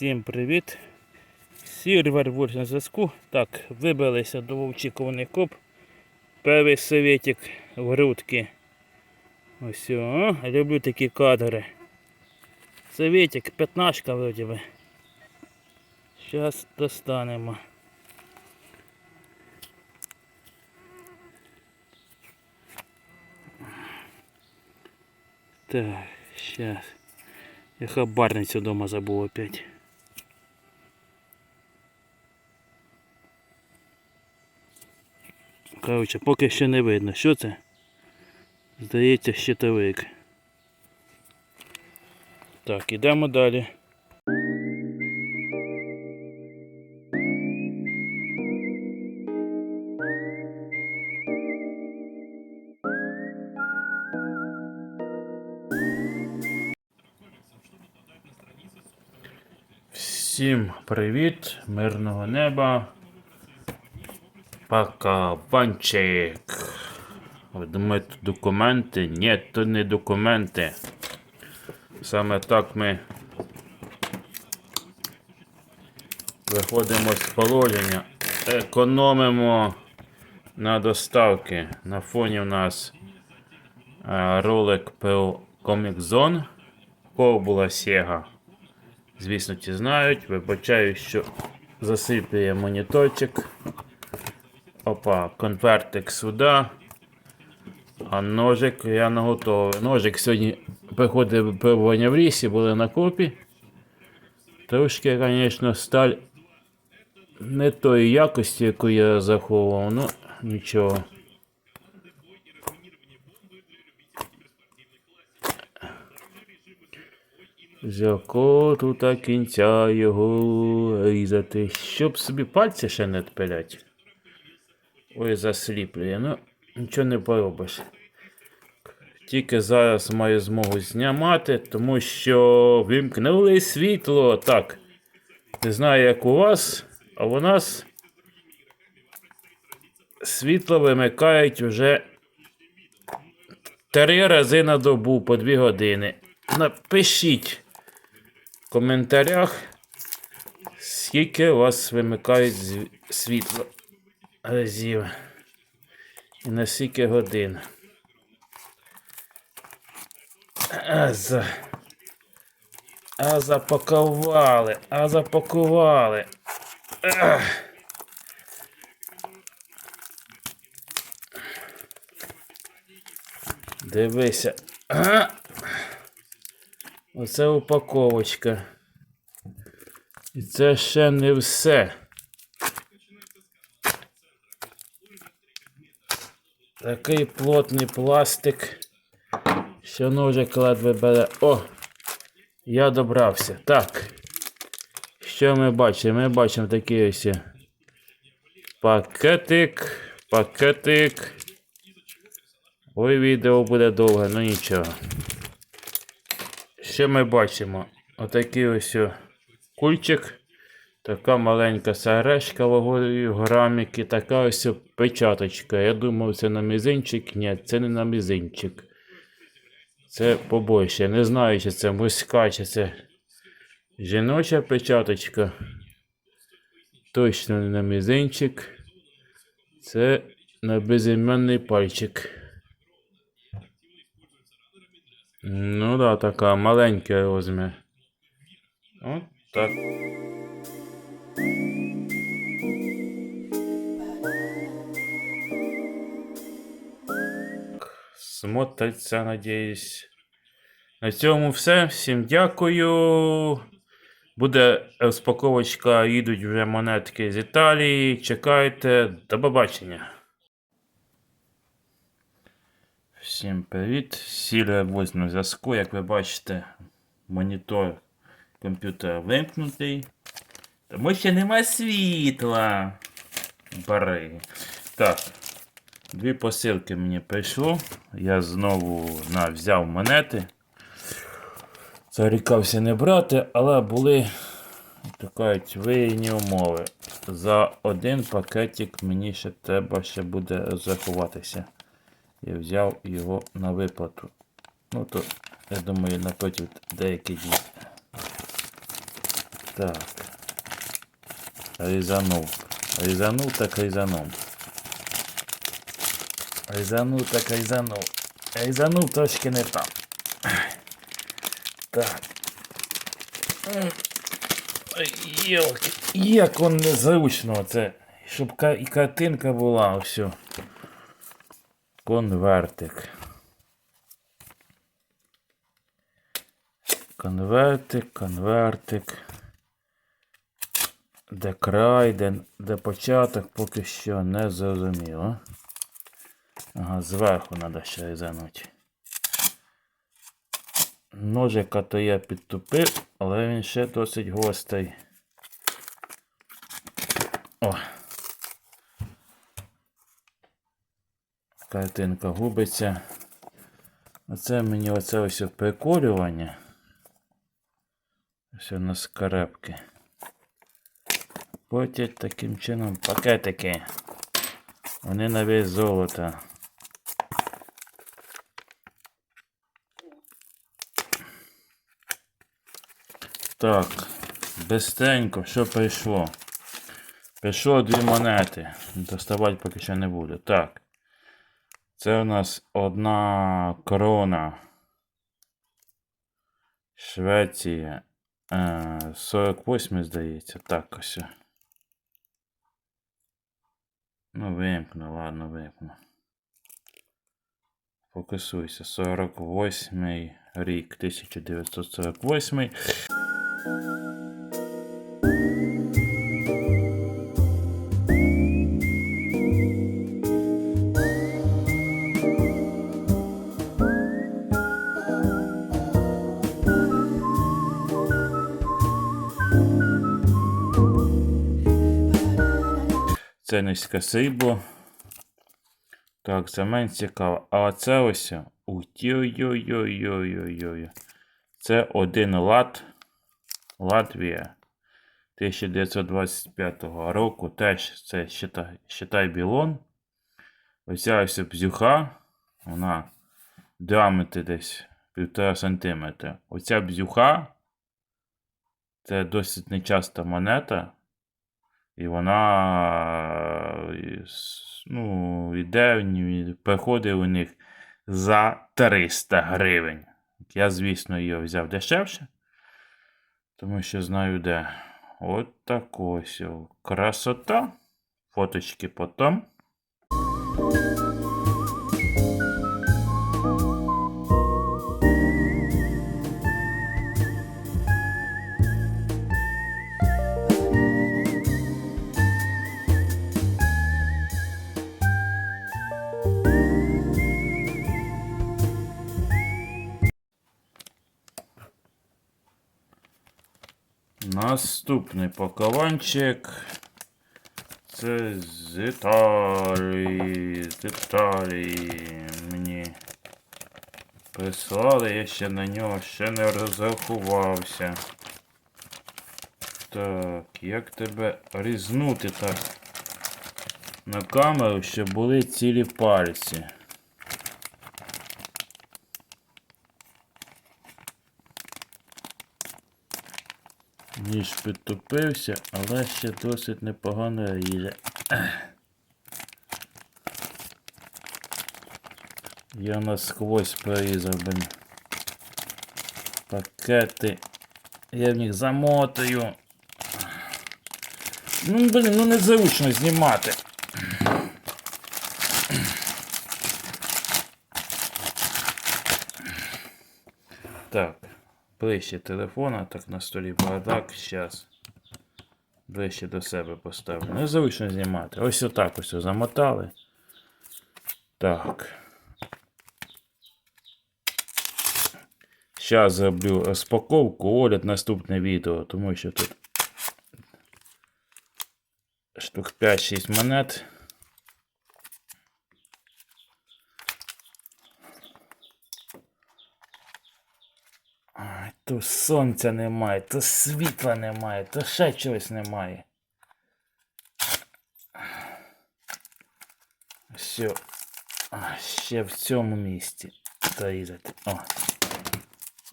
Всім привіт! Сірвер Вольф на зв'язку. Так, вибилися до очікуваний коп. Перший советик в грудки. Ось о, люблю такі кадри. Советик, п'ятнашка вроді би. Зараз достанемо. Так, сейчас. Я хабарницю дома забув опять. Коротше, поки що не видно. Що це? Здається, щитовик. Так, ідемо далі. Всім привіт, мирного неба. Пакаванчик. Ви думаєте, документи? Ні, то не документи. Саме так ми виходимо з положення. Економимо на доставки. На фоні у нас е, ролик про Comic Zone. Кого була Sega. Звісно, ті знають. Вибачаю, що засиплює моніторчик. Опа, конвертик сюди. А ножик я наготовий. Ножик сьогодні приходив випробування в лісі, були на копі. Трошки, звісно, сталь не тої якості, яку я заховував, ну нічого. З якого тут кінця його різати, щоб собі пальці ще не відпилять. Ой, засліплює. Ну, нічого не поробиш. Тільки зараз маю змогу знімати, тому що вимкнули світло. Так. Не знаю, як у вас, а у нас світло вимикають вже три рази на добу по дві години. Напишіть в коментарях, скільки у вас вимикають світло разів. І на скільки годин. А за... А запакували, а запакували. Ах. Дивися. А. Оце упаковочка. І це ще не все. Такий плотний пластик, що ножик ледве бере. О! Я добрався. Так. Що ми бачимо? Ми бачимо такий ось пакетик, пакетик. Ой, відео буде довге, ну нічого. Що ми бачимо? Отакий ось кульчик. Така маленька сережка вагою граміки, така ось печаточка. Я думав, це на мізинчик. Ні, це не на мізинчик. Це побольше. Не знаю, чи це мужська, чи це жіноча печаточка. Точно не на мізинчик. Це на безіменний пальчик. Ну да, така маленька розмір. От так. Смотриться, надіюсь. На цьому все. Всім дякую. Буде розпаковочка, їдуть вже монетки з Італії. Чекайте. До побачення. Всім привіт. Сіля ось на зв'язку. Як ви бачите, монітор комп'ютера вимкнутий. Тому що нема світла. Бари. Так. Дві посилки мені прийшло. Я знову на, взяв монети. Зарікався не брати, але були так кажуть, вигідні умови. За один пакетик мені ще треба ще буде розрахуватися. Я взяв його на виплату. Ну то, я думаю, напротив деяких днів. Так. Різанув. Різанув так різанув. Різанув так різанув. Різанув трошки не там. Так. Йолки, як он незручно це. Щоб і картинка була, все. Конвертик. Конвертик, конвертик. Де край, де, де початок, поки що не зрозуміло. Ага, зверху треба ще різанути. Ножика то я підтупив, але він ще досить гострий. О. Картинка губиться. Оце мені оце ось приколювання. Все на скарепки. Потять таким чином пакетики. Вони на весь золото. Так, быстренько, що прийшло? Прийшло дві монети. Доставати поки що не буду. Так. Це у нас одна корона. Швеція. Е, 48, здається. Так ось. Ну, вимкну, ладно, вимкну. Фокусуйся. 48 рік, 1948. Це низьке срібло. Так, це менш цікаво. А оце ось. Ой-ой-ой-ой-ой-ой. Це один лат. Латвія. 1925 року. Теж це считай, считай білон. Оця ось бзюха. Вона в діаметрі десь 1,5 см. Оця бзюха. Це досить нечаста монета. І вона е, ну, йде, приходить у них за 300 гривень. Я, звісно, її взяв дешевше, тому що знаю де. От так ось. Красота. Фоточки потом. Наступний пакованчик. Це з Італії. З Італії мені прислали, я ще на нього ще не розрахувався. Так, як тебе різнути так на камеру, щоб були цілі пальці? Ніж підтупився, але ще досить непогано ріже. Я насквозь порізав блин. Пакети. Я в них замотаю. Ну, блін, ну незручно знімати. Так. Ближче телефона, так на столі бардак, зараз. Ближче до себе поставлю. Незручно знімати. Ось отак ось замотали. Так. Зараз зроблю розпаковку, огляд наступне відео, тому що тут штук 5-6 монет. сонця немає, то світла немає, то ще чогось немає. Все. А, ще в цьому місці. Та різати. О!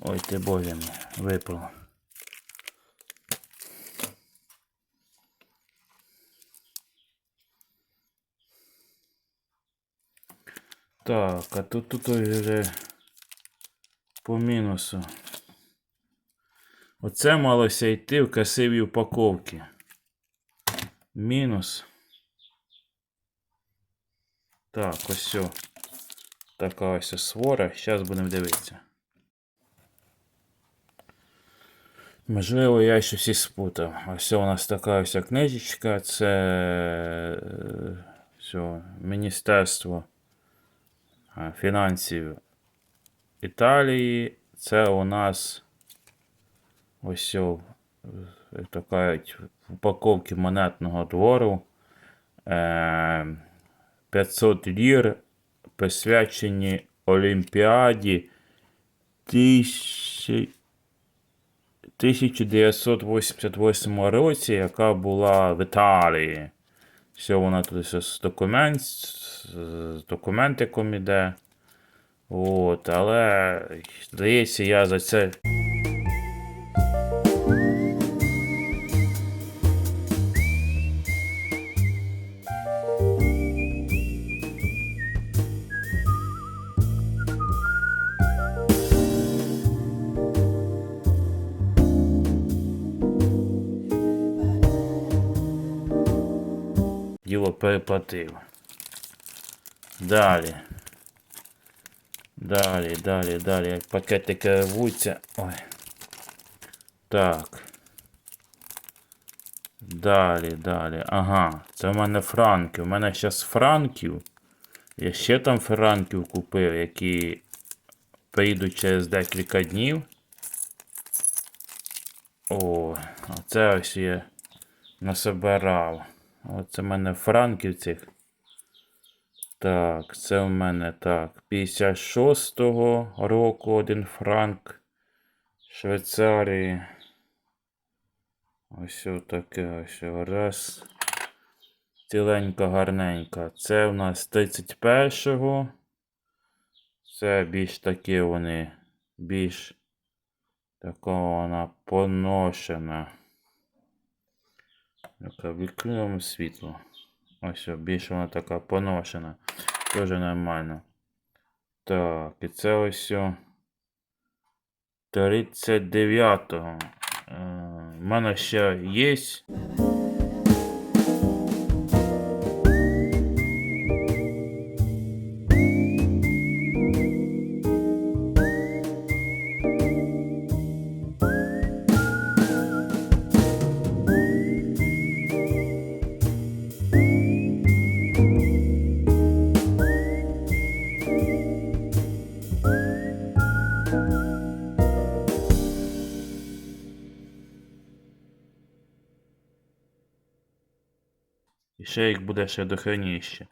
Ой, ти боже мені, випало. Так, а тут тут уже по мінусу. Оце малося йти в красивій упаковці. Мінус. Так, ось все. Така ось свора. Зараз будемо дивитися. Можливо, я ще всі спутав. Ось у нас така ось книжечка. Це е, все, Міністерство е, фінансів Італії. Це у нас ось як то кажуть, упаковки монетного двору. Е, 500 лір присвячені Олімпіаді 1988 році, яка була в Італії. Все, вона тут з документ, з документиком іде. От, але здається, я за це. Переплатив. Далі. Далі, далі, далі. Як пакетики рвуться. Ой. Так. Далі, далі. Ага, це в мене франки. У мене зараз франків. Я ще там франків купив, які прийдуть через декілька днів. О, оце ось я насобирав. Оце в мене франків цих. Так, це в мене так. 56-го року один франк Швейцарії. Ось таке ось раз. Ціленька, гарненька. Це в нас 31-го. Це більш такі вони, більш такого вона поношена. Яка відкриємо світло. Ось, більше вона така поношена. Тоже нормально. Так, і це ось 39-го. Е, У мене ще є. І ще їх буде ще дохреніще.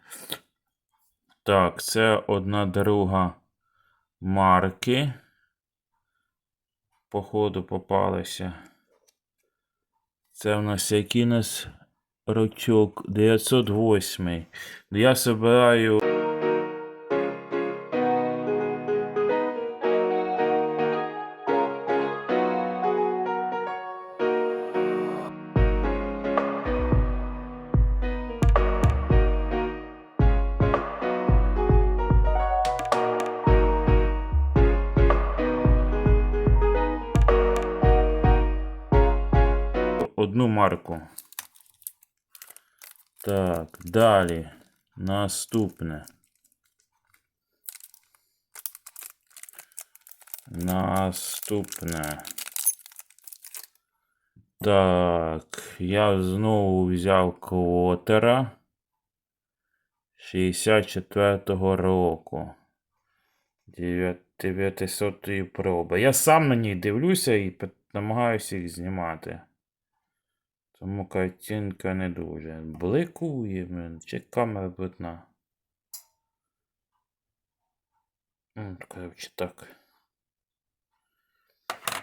Так, це одна друга марки. Походу попалися. Це в нас який нас рочок 908. Я собираю. Марку. Так, далі. Наступне. Наступне. Так, я знову взяв квотера 64-го року. 900 проби. Я сам на ній дивлюся і намагаюся їх знімати. Тому картинка не дуже. Бликує, блин, чи камера брудна. М, Коротше, так.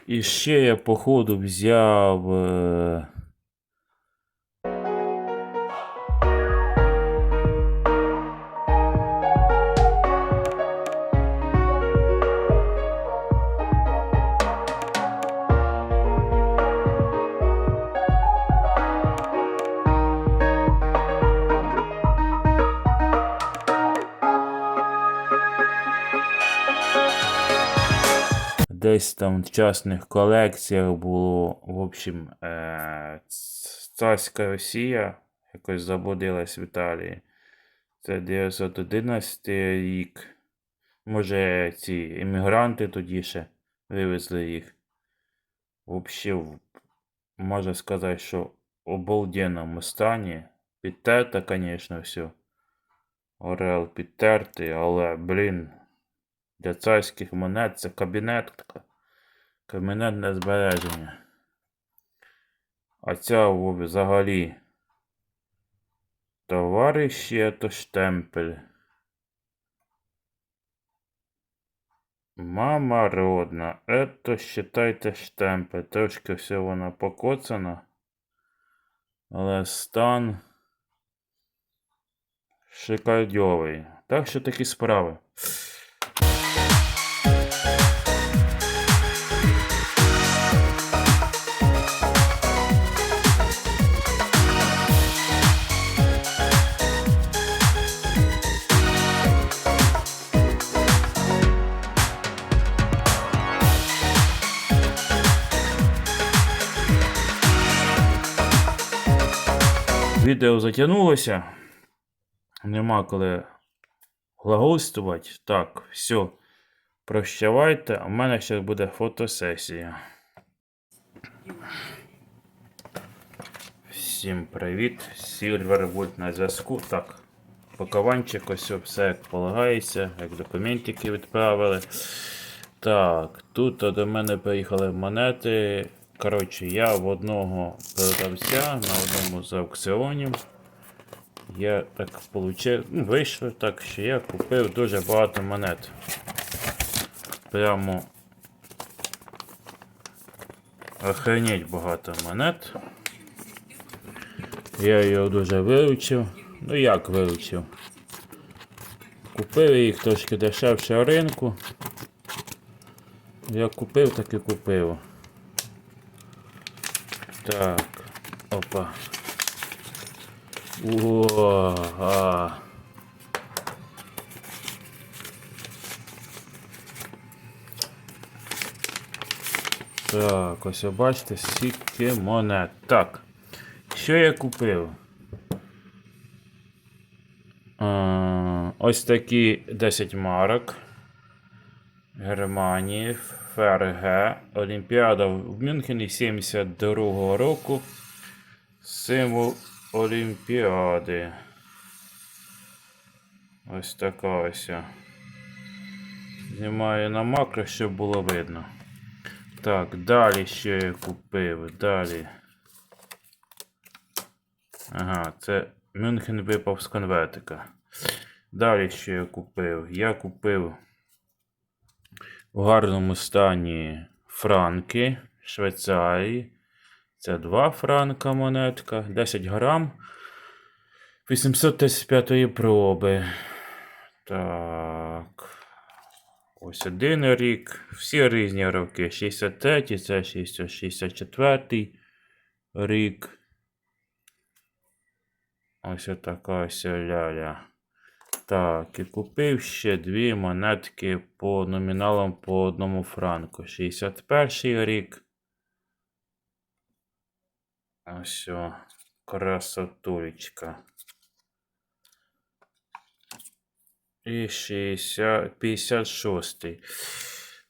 І ще я, походу, взяв. Десь там в частних колекціях було. В общем, е, царська Росія якось заблудилась в Італії. Це 911 рік. Може, ці іммігранти тоді ще вивезли їх. Взагалі, можна сказати, що в обалденному стані. Підтерте, звісно, все. Орел підтертий, але, блін, для царських монет це кабінет така. Кабінетне збереження. А ця взагалі. Товариші, то штемпель. Мама родна, это считайте штемпель. Трошки все вона покоцана. Але стан шикардьовий. Так що такі справи. Відео затягнулося. Нема коли глагольствувати. Так, все. Прощавайте. У мене ще буде фотосесія. Всім привіт. Silverwood на зв'язку. Так. Пакованчик, ось все як полагається, як документики відправили. Так, тут до мене приїхали монети. Коротше, я в одного продавця на одному з аукціонів. Я так получив, ну, вийшло так, що я купив дуже багато монет. Прямо охренеть багато монет. Я його дуже виручив. Ну як виручив? Купив їх трошки дешевше ринку. Я купив, так і купив. Так, опа. О, а. Так, ось бачите, скільки монет. Так. Що я купив? А, ось такі 10 марок. Германії, ФРГ, Олімпіада в Мюнхені 72-го року. Символ Олімпіади. Ось така ось. Знімаю на макро, щоб було видно. Так, далі що я купив? Далі. Ага, це Мюнхен випав з конвертика. Далі що я купив? Я купив у гарному стані франки Швейцарії. Це 2 франка монетка, 10 грам. 835 проби. Так. Ось один рік. Всі різні роки. 63, це 64 рік. Ось така ось ляля. Так, і купив ще дві монетки по номіналам по одному франку. 61 рік. Ось о, красотулечка. І 60, 56.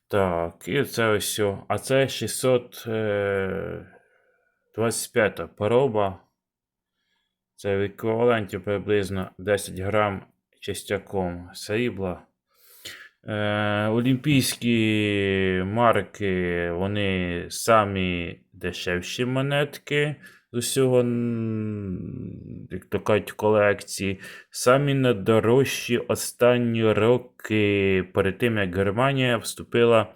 Так, і це ось. о. А це 625 пороба. Це в еквіваленті приблизно 10 грам частяком срібла. Е, олімпійські марки, вони самі дешевші монетки з усього, як то кажуть, колекції. Самі найдорожчі останні роки перед тим, як Германія вступила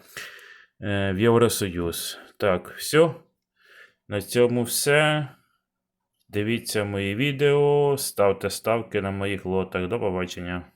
е, в Євросоюз. Так, все. На цьому все. Дивіться мої відео, ставте ставки на моїх лотах. До побачення.